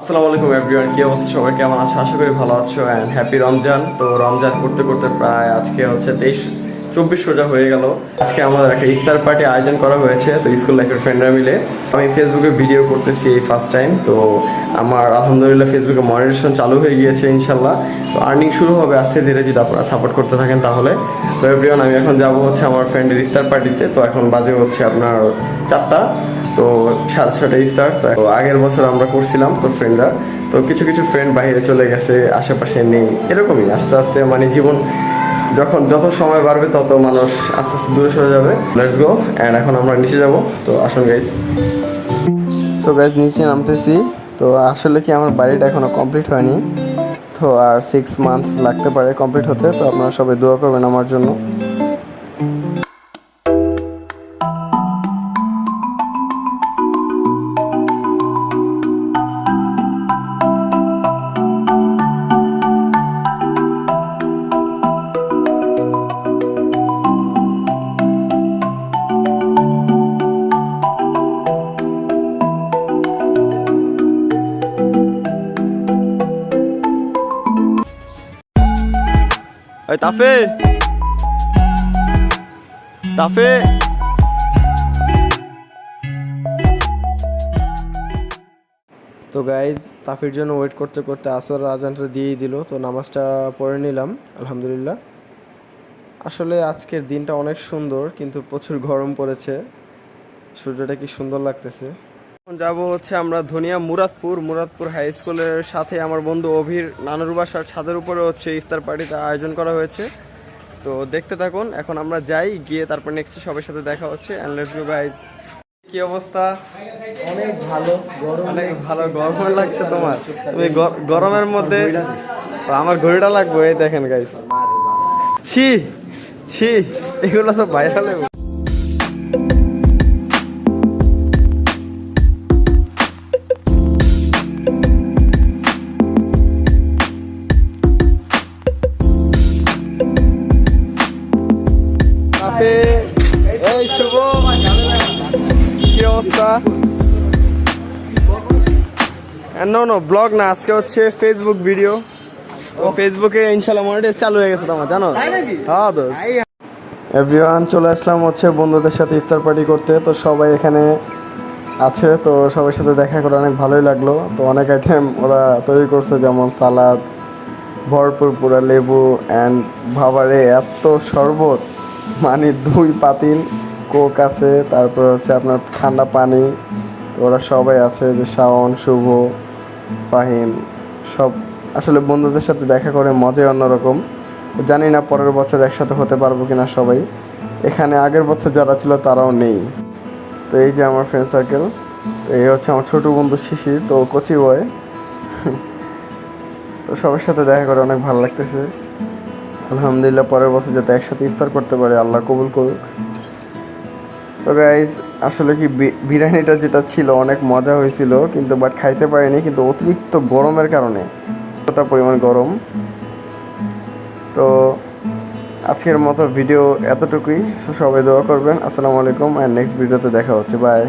আসসালামু আলাইকুম এভরিওয়ান কি অবস্থা? সবাই কেমন আছো? আশা করি ভালো আছো অ্যান্ড হ্যাপি রমজান তো রমজান করতে করতে প্রায় আজকে হচ্ছে তেইশ, চব্বিশ রোজা হয়ে গেল। আজকে আমাদের একটা ইফতার পার্টি আয়োজন করা হয়েছে, তো স্কুল লাইফের ফ্রেন্ডরা মিলে। আমি ফেসবুকে ভিডিও করতেছি এই ফার্স্ট টাইম তো আমার আলহামদুলিল্লাহ ফেসবুকে মনিটেশন চালু হয়ে গিয়েছে ইনশাল্লাহ। তো আর্নিং শুরু হবে আস্তে ধীরে যদি আপনারা সাপোর্ট করতে থাকেন তাহলে। তো এভরিওয়ান আমি এখন যাব হচ্ছে আমার ফ্রেন্ডের ইফতার পার্টিতে, তো এখন বাজে হচ্ছে আপনার চারটা। তো সাড়ে ছটা ইফতার, তো আগের বছর আমরা করছিলাম তো ফ্রেন্ডরা তো কিছু কিছু ফ্রেন্ড বাইরে চলে গেছে, আশেপাশে নেই, এরকমই আস্তে আস্তে মানে জীবন যখন যত সময় বাড়বে তত মানুষ আস্তে আস্তে দূরে সরে যাবে। লেটস গো অ্যান্ড এখন আমরা নিচে যাব। তো আসুন গাইজ সো গাইজ নিচে নামতেছি। তো আসলে কি আমার বাড়িটা এখনও কমপ্লিট হয়নি। তো আর সিক্স মান্থস লাগতে পারে কমপ্লিট হতে, তো আপনারা সবাই দোয়া করবেন আমার জন্য। ওই তাফে তাফে তো গাইজ তাফির জন্য ওয়েট করতে করতে আসর আজানটা দিয়েই দিল, তো নামাজটা পড়ে নিলাম, আলহামদুলিল্লাহ। আসলে আজকের দিনটা অনেক সুন্দর, কিন্তু প্রচুর গরম পড়েছে। সূর্যটা কি সুন্দর লাগতেছে। যাব হচ্ছে আমরা ধনিয়া মুরাদপুর মুরাদপুর হাই স্কুলের সাথে আমার বন্ধু অভির নানুর বাসার ছাদের উপরে হচ্ছে ইফতার পার্টিটা আয়োজন করা হয়েছে। তো দেখতে থাকুন এখন আমরা যাই গিয়ে তারপর নেক্সট সবার সাথে দেখা হচ্ছে। অ্যান্ড লেটস গো গাইজ কি অবস্থা? অনেক ভালো গরম অনেক ভালো গরম লাগছে তোমার। তুমি গরমের মধ্যে আমার ঘড়িটা লাগবে এই দেখেন গাইস ছি ছি এগুলো তো ভাইরাল এই শুভ। কি অবস্থা? নো নো ব্লগ না আজকে হচ্ছে ফেসবুক ভিডিও ও ফেসবুকে ইনশাল্লাহ মনিটাইজ চালু হয়ে গেছে তোমার জানো? হ্যাঁ দোস্ত। এভরিওয়ান চলে আসলাম হচ্ছে বন্ধুদের সাথে ইফতার পার্টি করতে। তো সবাই এখানে আছে তো সবার সাথে দেখা করে অনেক ভালোই লাগল। তো অনেক আইটেম ওরা তৈরি করছে যেমন সালাদ ভরপুর পুরা লেবু অ্যান্ড ভাবারে এত শরবত। মানে দুই পাতিল, কোক আছে, তারপর হচ্ছে আপনার ঠান্ডা পানি, তো ওরা সবাই আছে, যে শাওন, শুভ, ফাহিম, সব। আসলে বন্ধুদের সাথে দেখা করে মজাই অন্যরকম। জানি না পরের বছর একসাথে হতে পারব কিনা সবাই। এখানে আগের বছর যারা ছিল তারাও নেই। তো এই যে আমার ফ্রেন্ড সার্কেল তো এই হচ্ছে আমার ছোট বন্ধু শিশির, তো কচি বয় তো সবার সাথে দেখা করে অনেক ভালো লাগতেছে। আলহামদুলিল্লাহ, পরের বছর যাতে একসাথে ইফতার করতে পারে, আল্লাহ কবুল করুক। তো গাইজ আসলে কি বিরিয়ানিটা যেটা ছিল অনেক মজা হয়েছিল, কিন্তু বাট খাইতে পারিনি, কিন্তু অতিরিক্ত গরমের কারণে এতটা পরিমাণ গরম। তো আজকের মতো ভিডিও এতটুকুই, সবাই দোয়া করবেন। আসসালামু আলাইকুম আর নেক্সট ভিডিওতে দেখা হচ্ছে। বাই